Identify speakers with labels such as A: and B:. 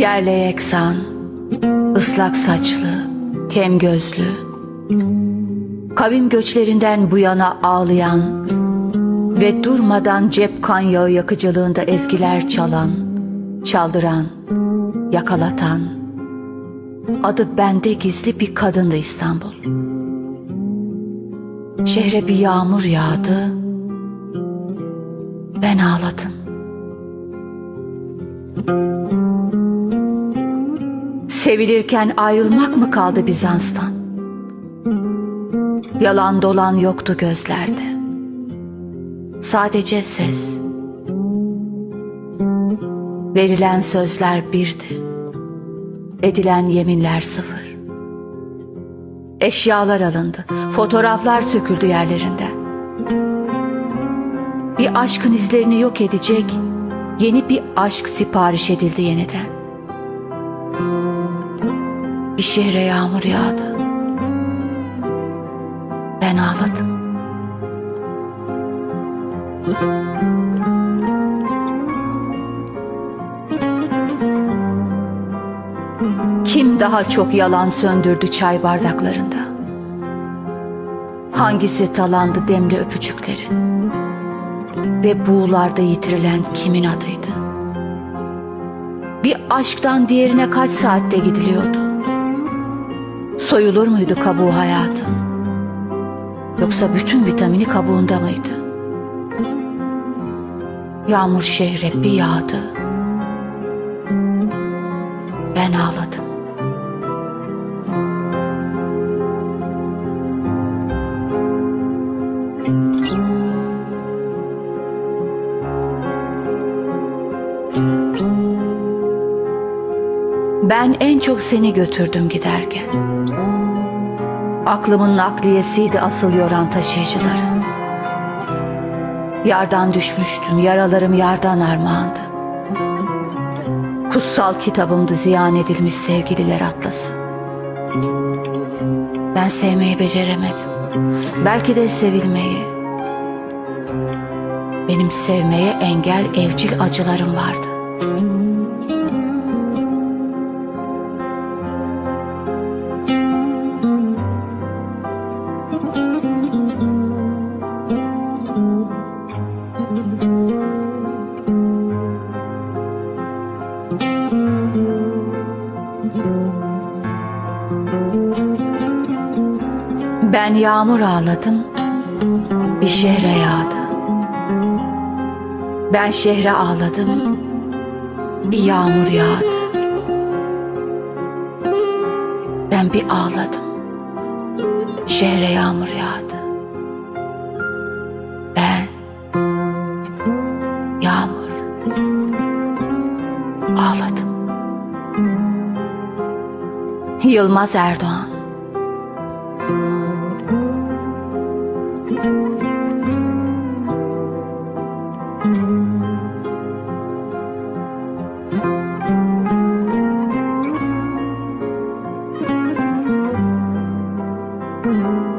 A: Yeksan, ıslak saçlı, kem gözlü, kavim göçlerinden bu yana ağlayan ve durmadan cep kan yağı yakıcılığında ezgiler çalan, çaldıran, yakalatan, adı bende gizli bir kadındı İstanbul. Şehre bir yağmur yağdı, ben ağladım. Sevilirken ayrılmak mı kaldı Bizans'tan? Yalan dolan yoktu gözlerde. Sadece ses. Verilen sözler birdi. Edilen yeminler sıfır. Eşyalar alındı. Fotoğraflar söküldü yerlerinden. Bir aşkın izlerini yok edecek yeni bir aşk sipariş edildi yeniden. Bir şehre yağmur yağdı. Ben ağladım. Kim daha çok yalan söndürdü çay bardaklarında? Hangisi talandı demli öpücüklerin? Ve buğularda yitirilen kimin adıydı? Bir aşktan diğerine kaç saatte gidiliyordu? Soyulur muydu kabuğu hayatın? Yoksa bütün vitamini kabuğunda mıydı? Yağmur şehre bir yağdı. Ben ağladım. Ben en çok seni götürdüm giderken. Aklımın nakliyesiydi asıl yoran taşıyıcıları. Yardan düşmüştüm, yaralarım yardan armağandı. Kutsal kitabımdı ziyan edilmiş sevgililer atlası. Ben sevmeyi beceremedim. Belki de sevilmeyi. Benim sevmeye engel evcil acılarım vardı. Ben yağmur ağladım, bir şehre yağdı. Ben şehre ağladım, bir yağmur yağdı. Ben bir ağladım, şehre yağmur yağdı. Ben yağmur Yılmaz Erdoğan Mm-hmm.